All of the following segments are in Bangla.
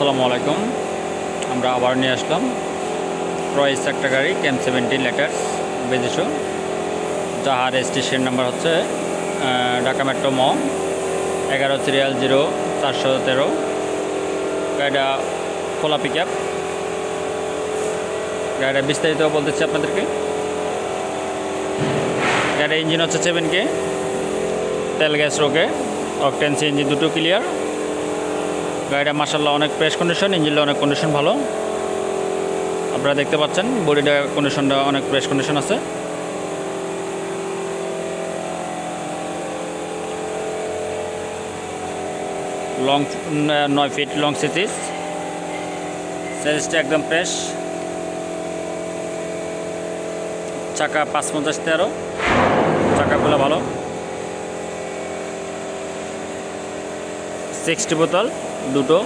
আসসালামু আলাইকুম। আমরা আবার নিয়ে আসলাম। ক্রয়েস একটা গাড়ি ক্যাম সেভেন্টি লেটার্স বেজেছো যাহার স্টেশন নাম্বার হচ্ছে ঢাকা মেট্রো ম এগারো সিরিয়াল জিরো, চারশো তেরো। গাড়িটা খোলা পিক আপ গাড়িটা বিস্তারিত বলতেছি আপনাদেরকে। গাড়ির ইঞ্জিন হচ্ছে সেভেন কে তেল গ্যাস রোগে অকটেন্সি ইঞ্জিন দুটো ক্লিয়ার গাড়িটা মাসাল্লাহ অনেক প্রেস কন্ডিশন ইঞ্জিনটা অনেক কন্ডিশন ভালো। আপনারা দেখতে পাচ্ছেন বডিটা কন্ডিশনটা অনেক প্রেস কন্ডিশন আছে। লং নয় ফিট লং সিটিস সাইজটা একদম ফ্রেশ চাকা পাঁচ পঞ্চাশ তেরো। চাকাগুলো ভালো। সিক্সটি বোতল। দুটো।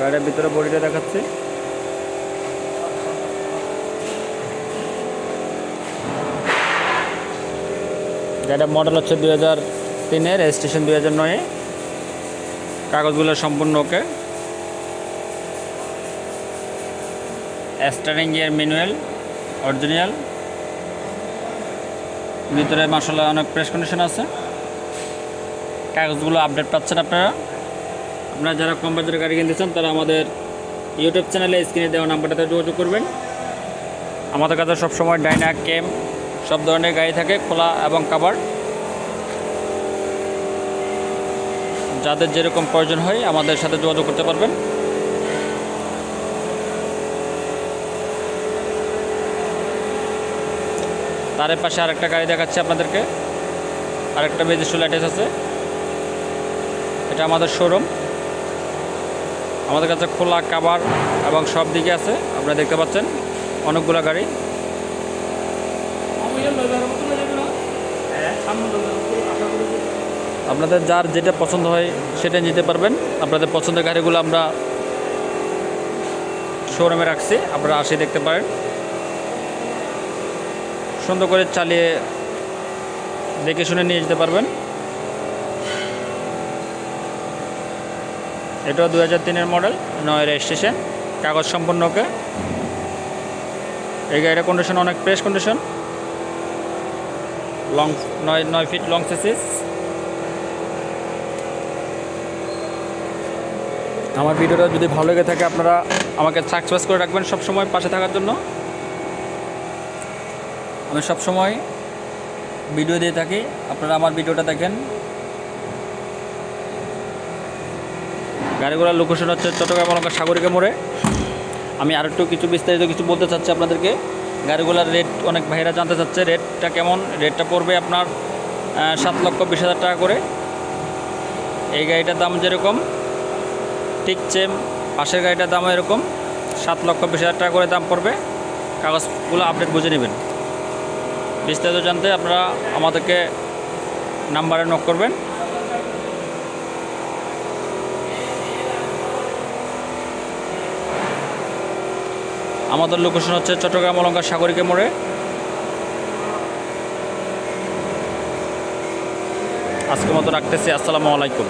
গাড়ির ভিতরে বডিটা দেখাচ্ছি। গাড়ির মডেল হচ্ছে দুই হাজার তিনের রেজিস্ট্রেশন দুই হাজার নয়ে কাগজগুলো সম্পূর্ণ okay. Steering gear manual, original. ভিতরে মাসাল্লাহ অনেক প্রেস কন্ডিশন আছে। কাগজগুলো আপডেট পাচ্ছেন আপনারা। আপনারা যারা কম বাজারে গাড়ি কিনতে চান, তারা আমাদের ইউটিউব চ্যানেলে স্ক্রিনে দেওয়া নাম্বারটাতে যোগাযোগ করবেন। আমাদের কাছে সবসময় ডাইনা কেম সব ধরনের গাড়ি থাকে, খোলা এবং কাবার যাদের যেরকম প্রয়োজন হয়, আমাদের সাথে যোগাযোগ করতে পারবেন। তার পাশে আরেকটা গাড়ি দেখাচ্ছি আপনাদেরকে। আরেকটা বেজিস্টু ল্যাটেস আছে। এটা আমাদের শোরুম আমাদের কাছে খোলা কাবার এবং সব দিকে আছে, আপনারা দেখতে পাচ্ছেন। অনেকগুলো গাড়ি। আপনাদের যার যেটা পছন্দ হয় সেটা নিতে পারবেন। আপনাদের পছন্দের গাড়িগুলো আমরা শোরুমে রাখছি, আপনারা আসে দেখতে পারেন। সুন্দর করে চালিয়ে দেখে শুনে নিয়ে যেতে পারবেন। এটাও দু হাজার তিনের মডেল, নয় রেজিস্ট্রেশন কাগজ সম্পূর্ণ ওকে। এই গাড়িটার কন্ডিশন অনেক প্রেস কন্ডিশন লং নয় নয় ফিট লং সেসিস আমার ভিডিওটা যদি ভালো লেগে থাকে, আপনারা আমাকে সাকসেস করে রাখবেন সব সময় পাশে থাকার জন্য। আমি সব সময় ভিডিও দিয়ে থাকি। আপনারা আমার ভিডিওটা দেখেন। গাড়িগুলোর লোকেশন হচ্ছে চট্টগ্রাম অলঙ্কার সাগরিকা মোড়ে। আমি আর একটু কিছু বিস্তারিত কিছু বলতে চাচ্ছি আপনাদেরকে। গাড়িগুলোর রেট অনেক ভাইরা জানতে চাচ্ছে রেটটা কেমন? রেটটা পড়বে আপনার সাত লক্ষ বিশ হাজার টাকা করে। এই গাড়িটার দাম যেরকম, ঠিক সেম পাশের গাড়িটার দাম এরকম। সাত লক্ষ বিশ হাজার টাকা করে দাম পড়বে। কাগজগুলো আপডেট বুঝে নেবেন। বিস্তারিত জানতে আপনারা আমাদেরকে নাম্বারে নক করবেন। আমাদের লোকেশন হচ্ছে চট্টগ্রাম অলঙ্কার সাগরিকা মোড়ে। আজকের মতো রাখতেছি, আসসালামু আলাইকুম।